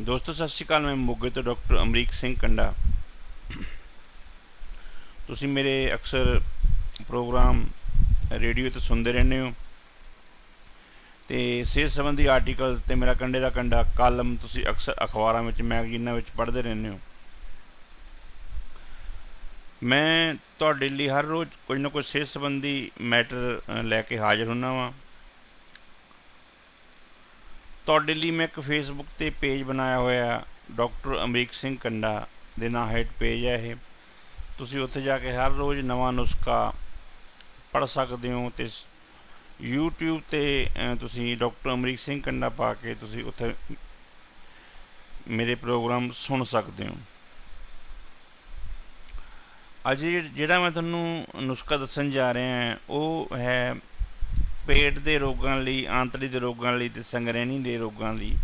ਦੋਸਤੋ, ਸਤਿ ਸ਼੍ਰੀ ਅਕਾਲ, ਮੈਂ ਮੋਗੇ ਤੋਂ ਡਾਕਟਰ ਅਮਰੀਕ ਸਿੰਘ ਕੰਡਾ। ਤੁਸੀਂ ਮੇਰੇ ਅਕਸਰ ਪ੍ਰੋਗਰਾਮ ਰੇਡੀਓ ਤੇ ਸੁਣਦੇ ਰਹਿੰਦੇ ਹੋ ਤੇ ਸਿਹਤ ਸੰਬੰਧੀ ਆਰਟੀਕਲ ਤੇ ਮੇਰਾ ਕੰਡੇ ਦਾ ਕੰਡਾ, ਕਾਲਮ ਤੁਸੀਂ ਅਕਸਰ ਅਖਬਾਰਾਂ ਵਿੱਚ, ਮੈਗਜ਼ੀਨਾਂ ਵਿੱਚ ਪੜ੍ਹਦੇ ਰਹਿੰਦੇ ਹੋ। ਮੈਂ ਤੁਹਾਡੇ ਲਈ ਹਰ ਰੋਜ਼ ਕੁਝ ਨਾ ਕੁਝ ਸਿਹਤ ਸੰਬੰਧੀ ਮੈਟਰ ਲੈ ਕੇ ਹਾਜ਼ਰ ਹੁੰਨਾ ਵਾਂ। ਤੁਹਾਡੇ ਲਈ ਮੈਂ ਇੱਕ ਫੇਸਬੁੱਕ ਤੇ ਪੇਜ ਬਣਾਇਆ ਹੋਇਆ ਡਾਕਟਰ ਅਮਰੀਕ ਸਿੰਘ ਕੰਡਾ ਦੇ ਨਾਂ ਹੇਠ ਪੇਜ ਹੈ ਇਹ। ਤੁਸੀਂ ਉੱਥੇ ਜਾ ਕੇ ਹਰ ਰੋਜ਼ ਨਵਾਂ ਨੁਸਖਾ ਪੜ ਸਕਦੇ ਹੋ ਤੇ YouTube ਤੇ ਤੁਸੀਂ ਡਾਕਟਰ ਅਮਰੀਕ ਸਿੰਘ ਕੰਡਾ ਪਾ ਕੇ ਤੁਸੀਂ ਉੱਥੇ ਮੇਰੇ ਪ੍ਰੋਗਰਾਮ ਸੁਣ ਸਕਦੇ ਹੋ। ਅੱਜ ਜਿਹੜਾ ਮੈਂ ਤੁਹਾਨੂੰ ਨੁਸਖਾ ਦੱਸਣ ਜਾ ਰਿਹਾ ਹਾਂ ਉਹ ਹੈ ਪੇਟ ਦੇ ਰੋਗਾਂ ਲਈ ਆਂਤੜੀ ਦੇ ਰੋਗਾਂ ਲਈ ਤੇ ਸੰਗਰੇਨੀ ਦੇ ਰੋਗਾਂ ਲਈ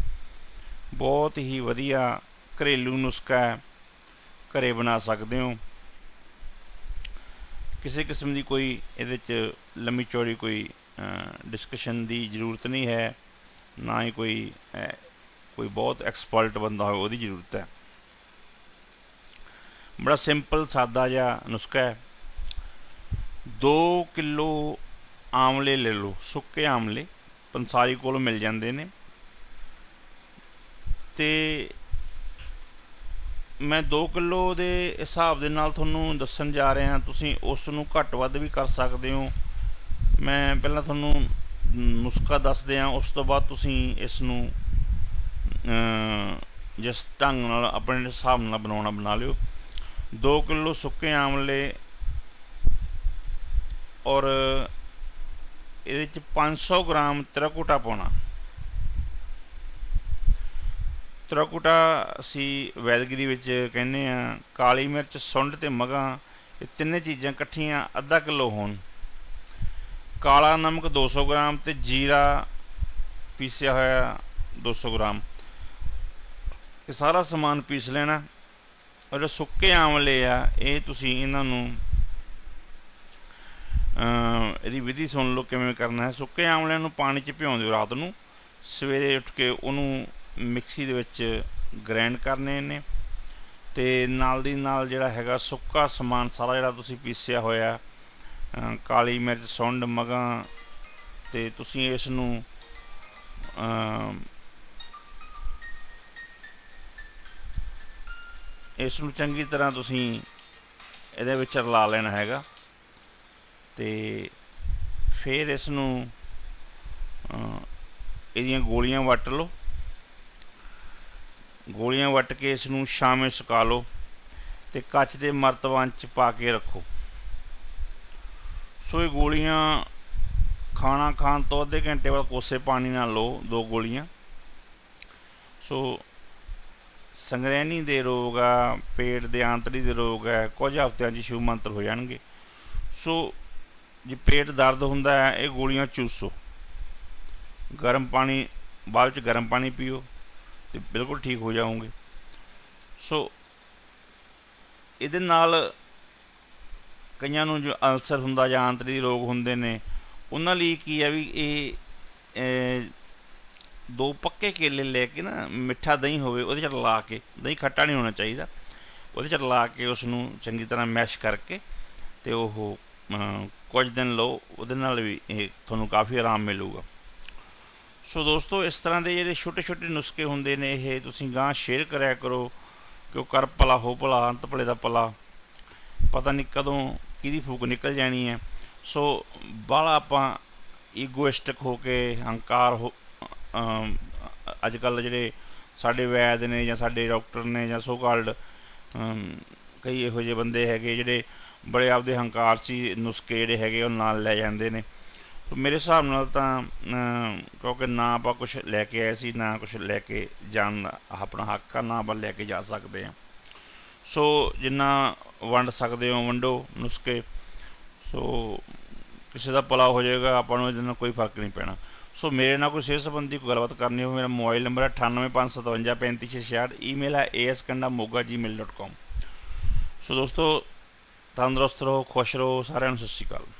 ਬਹੁਤ ਹੀ ਵਧੀਆ ਘਰੇਲੂ ਨੁਸਖਾ ਹੈ ਘਰੇ ਬਣਾ ਸਕਦੇ ਹੋ। ਕਿਸੇ ਕਿਸਮ ਦੀ ਕੋਈ ਇਹਦੇ ਚ ਲੰਮੀ ਚੌੜੀ ਕੋਈ ਡਿਸਕਸ਼ਨ ਦੀ ਜ਼ਰੂਰਤ ਨਹੀਂ ਹੈ, ਨਾ ਹੀ ਕੋਈ ਕੋਈ ਬਹੁਤ ਐਕਸਪਰਟ ਬੰਦਾ ਹੋਵੇ, ਉਹਦੀ ਜ਼ਰੂਰਤ ਹੈ। ਬੜਾ ਸਿੰਪਲ ਸਾਦਾ ਜਿਹਾ ਨੁਸਖਾ ਹੈ। 2 ਕਿਲੋ ਆਮਲੇ ਲੈ ਲਓ, ਸੁੱਕੇ ਆਮਲੇ, ਪੰਸਾਰੀ ਕੋਲ ਮਿਲ ਜਾਂਦੇ ਨੇ। ਤੇ ਮੈਂ 2 ਕਿਲੋ ਦੇ ਹਿਸਾਬ ਦੇ ਨਾਲ ਤੁਹਾਨੂੰ ਦੱਸਣ ਜਾ ਰਿਹਾ ਤੁਸੀਂ ਉਸ ਨੂੰ ਘੱਟ ਵੱਧ ਵੀ ਕਰ ਸਕਦੇ ਹੋ। ਮੈਂ ਪਹਿਲਾਂ ਤੁਹਾਨੂੰ ਨੁਸਖਾ ਦੱਸ ਦਿਆਂ, ਉਸ ਤੋਂ ਬਾਅਦ ਤੁਸੀਂ ਇਸ ਨੂੰ ਜਿਸ ਢੰਗ ਨਾਲ ਆਪਣੇ ਹਿਸਾਬ ਨਾਲ ਬਣਾਉਣਾ ਬਣਾ ਲਿਓ। 2 ਕਿਲੋ ਸੁੱਕੇ ਆਮਲੇ ਔਰ ਇਹਦੇ ਚ 500 ਗ੍ਰਾਮ ਤਿਰਕੁਟਾ ਪਾਉਣਾ। ਤਿਰਕੁਟਾ ਅਸੀਂ ਵੈਦਗਰੀ ਵਿੱਚ ਕਹਿੰਦੇ ਆ ਕਾਲੀ ਮਿਰਚ, ਸੁੰਡ ਤੇ ਮਗਾ, ਇਹ ਤਿੰਨੇ ਚੀਜ਼ਾਂ ਇਕੱਠੀਆਂ ਅੱਧਾ ਕਿਲੋ ਹੋਣ। ਕਾਲਾ ਨਮਕ 200 ਗ੍ਰਾਮ ਤੇ ਜੀਰਾ ਪੀਸਿਆ ਹੋਇਆ 200 ਗ੍ਰਾਮ। ਇਹ ਸਾਰਾ ਸਮਾਨ ਪੀਸ ਲੈਣਾ। ਔਰ ਸੁੱਕੇ ਆਮਲੇ ਆ, ਇਹ ਤੁਸੀਂ ਇਹਨਾਂ ਨੂੰ ਇਹਦੀ ਵਿਧੀ ਸੁਣ ਲਓ ਕਿਵੇਂ ਕਰਨਾ ਹੈ। ਸੁੱਕੇ ਆਮਲਿਆਂ ਨੂੰ ਪਾਣੀ 'ਚ ਭਿਉਂ ਦਿਓ ਰਾਤ ਨੂੰ। ਸਵੇਰੇ ਉੱਠ ਕੇ ਉਹਨੂੰ ਮਿਕਸੀ ਦੇ ਵਿੱਚ ਗ੍ਰਾਈਂਡ ਕਰਨੇ ਨੇ ਤੇ ਨਾਲ ਦੀ ਨਾਲ ਜਿਹੜਾ ਹੈਗਾ ਸੁੱਕਾ ਸਮਾਨ ਸਾਰਾ ਜਿਹੜਾ ਤੁਸੀਂ ਪੀਸਿਆ ਹੋਇਆ ਕਾਲੀ ਮਿਰਚ, ਸੁੰਡ, ਮਗਾ, ਤੇ ਤੁਸੀਂ ਇਸ ਨੂੰ ਇਸ ਨੂੰ ਚੰਗੀ ਤਰ੍ਹਾਂ ਤੁਸੀਂ ਇਹਦੇ ਵਿੱਚ ਰਲਾ ਲੈਣਾ ਹੈਗਾ। ਤੇ ਫਿਰ ਇਸ ਨੂੰ ਇਹਦੀਆਂ ਗੋਲੀਆਂ ਵੱਟ ਲਓ। ਗੋਲੀਆਂ ਵੱਟ ਕੇ ਇਸ ਨੂੰ ਸ਼ਾਮੇ ਸੁਕਾ ਲਓ ਤੇ ਕੱਚ ਦੇ ਮਰਤਬਾਨ ਚ ਪਾ ਕੇ ਰੱਖੋ। ਸੋ ਇਹ ਗੋਲੀਆਂ ਖਾਣਾ ਖਾਣ ਤੋਂ ਅੱਧੇ ਘੰਟੇ ਬਾਅਦ ਕੋਸੇ ਪਾਣੀ ਨਾਲ ਲਓ, ਦੋ ਗੋਲੀਆਂ। ਸੋ ਸੰਗਰੈਣੀ ਦੇ ਰੋਗ ਆ, ਪੇਟ ਦੇ ਆਂਤੜੀ ਦੇ ਰੋਗ ਆ, ਕੁਝ ਹਫ਼ਤਿਆਂ 'ਚ ਸ਼ੁਭ ਮੰਤਰ ਹੋ ਜਾਣਗੇ। ਸੋ ਜੇ ਪੇਟ ਦਰਦ ਹੁੰਦਾ ਹੈ, ਇਹ ਗੋਲੀਆਂ ਚੂਸੋ। ਗਰਮ ਪਾਣੀ, ਬਾਅਦ ਵਿੱਚ ਗਰਮ ਪਾਣੀ ਪੀਓ ਤੇ ਬਿਲਕੁਲ ਠੀਕ ਹੋ ਜਾਓਗੇ। ਸੋ, ਇਹਦੇ ਨਾਲ ਕਈਆਂ ਨੂੰ ਜੋ ਅਲਸਰ ਹੁੰਦਾ ਜਾਂ ਆਂਤਰੀ ਰੋਗ ਹੁੰਦੇ ਨੇ, ਉਹਨਾਂ ਲਈ ਕੀ ਹੈ ਵੀ ਇਹ ਦੋ ਪੱਕੇ ਕੇਲੇ ਲੈ ਕੇ ਨਾ ਮਿੱਠਾ ਦਹੀਂ ਹੋਵੇ, ਉਹਦੇ ਚ ਲਾ ਕੇ, ਦਹੀਂ ਖੱਟਾ ਨਹੀਂ ਹੋਣਾ ਚਾਹੀਦਾ। ਉਹਦੇ ਚ ਲਾ ਕੇ ਉਸ ਨੂੰ ਚੰਗੀ ਤਰ੍ਹਾਂ ਮੈਸ਼ ਕਰਕੇ ਤੇ ਉਹ ਕੁਝ ਦਿਨ ਲਓ, ਉਹਦੇ ਨਾਲ ਵੀ ਇਹ ਤੁਹਾਨੂੰ ਕਾਫੀ ਆਰਾਮ ਮਿਲੂਗਾ। ਸੋ ਦੋਸਤੋ, ਇਸ ਤਰ੍ਹਾਂ ਦੇ ਜਿਹੜੇ ਛੋਟੇ ਛੋਟੇ ਨੁਸਖੇ ਹੁੰਦੇ ਨੇ, ਇਹ ਤੁਸੀਂ ਗਾਂ ਸ਼ੇਅਰ ਕਰਿਆ ਕਰੋ ਕਿ ਉਹ ਕਰ ਭਲਾ, ਹੋ ਭਲਾ, ਅੰਤ ਭਲੇ ਦਾ ਭਲਾ। ਪਤਾ ਨਹੀਂ ਕਦੋਂ ਕਿਹਦੀ ਫੂਕ ਨਿਕਲ ਜਾਣੀ ਹੈ। ਸੋ ਬਾਲਾ ਆਪਾਂ ਈਗੋਇਸਟਿਕ ਹੋ ਕੇ, ਹੰਕਾਰ ਹੋ ਅੱਜ ਕੱਲ ਜਿਹੜੇ ਸਾਡੇ ਵੈਦ ਨੇ ਜਾਂ ਸਾਡੇ ਡਾਕਟਰ ਨੇ ਜਾਂ ਸੋ ਕਾਲਡ ਕਈ ਇਹੋ ਜਿਹੇ ਬੰਦੇ ਹੈਗੇ ਜਿਹੜੇ ਬੜੇ ਆਪਦੇ ਹੰਕਾਰ 'ਚ ਨੁਸਖੇ ਜਿਹੜੇ ਹੈਗੇ ਉਹ ਨਾਲ ਲੈ ਜਾਂਦੇ ਨੇ। ਮੇਰੇ ਹਿਸਾਬ ਨਾਲ ਤਾਂ ਕਿਉਂਕਿ ਨਾ ਆਪਾਂ ਕੁਝ ਲੈ ਕੇ ਆਏ ਸੀ, ਨਾ ਕੁਝ ਲੈ ਕੇ ਜਾਣ ਆਪਣਾ ਹੱਕ ਆ, ਨਾ ਆਪਾਂ ਲੈ ਕੇ ਜਾ ਸਕਦੇ ਆ ਸੋ ਜਿੰਨਾ ਵੰਡ ਸਕਦੇ ਹੋ, ਵੰਡੋ ਨੁਸਖੇ। ਸੋ ਕਿਸੇ ਦਾ ਭਲਾ ਹੋ ਜਾਏਗਾ, ਆਪਾਂ ਨੂੰ ਇਹਦੇ ਨਾਲ ਕੋਈ ਫ਼ਰਕ ਨਹੀਂ ਪੈਣਾ। ਸੋ ਮੇਰੇ ਨਾਲ ਕੋਈ ਸਿਹਤ ਸੰਬੰਧੀ ਕੋਈ ਗੱਲਬਾਤ ਕਰਨੀ ਹੋਵੇ, ਮੇਰਾ ਮੋਬਾਈਲ ਨੰਬਰ ਹੈ 9855535666 ਈਮੇਲ ਹੈ askandamoga@gmail.com ਸੋ ਦੋਸਤੋ ਤੰਦਰੁਸਤ ਰਹੋ ਖੁਸ਼ ਰਹੋ ਸਾਰਿਆਂ ਨੂੰ ਸਤਿ ਸ਼੍ਰੀ ਅਕਾਲ।